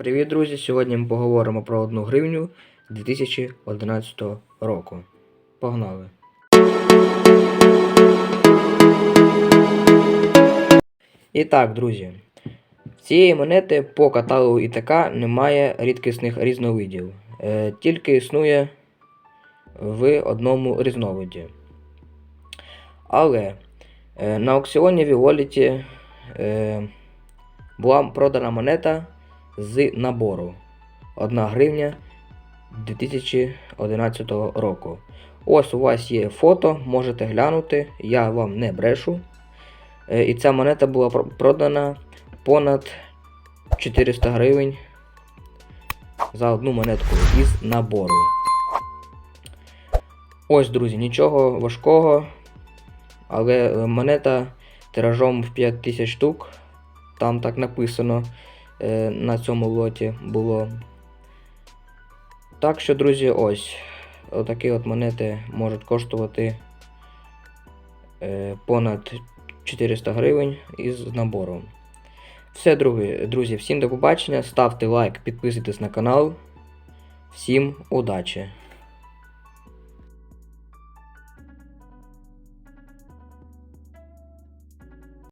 Привіт, друзі! Сьогодні ми поговоримо про одну гривню 2011 року. Погнали! І так, друзі. Цієї монети по каталогу ІТК немає рідкісних різновидів. Е, тільки існує в одному різновиді. Але е, на аукціоні Віоліті е, була продана монета з набору 1 гривня 2011 року. Ось у вас є фото, можете глянути, я вам не брешу. Е, І ця монета була продана понад 400 гривень за одну монетку із набору. Ось, друзі, нічого важкого, але е, монета тиражом в 5000 штук. Там так написано на цьому лоті було. Так що, друзі, ось. Отакі от монети можуть коштувати е, понад 400 гривень із набором. Все, друзі, всім до побачення. Ставте лайк, підписуйтесь на канал. Всім удачі!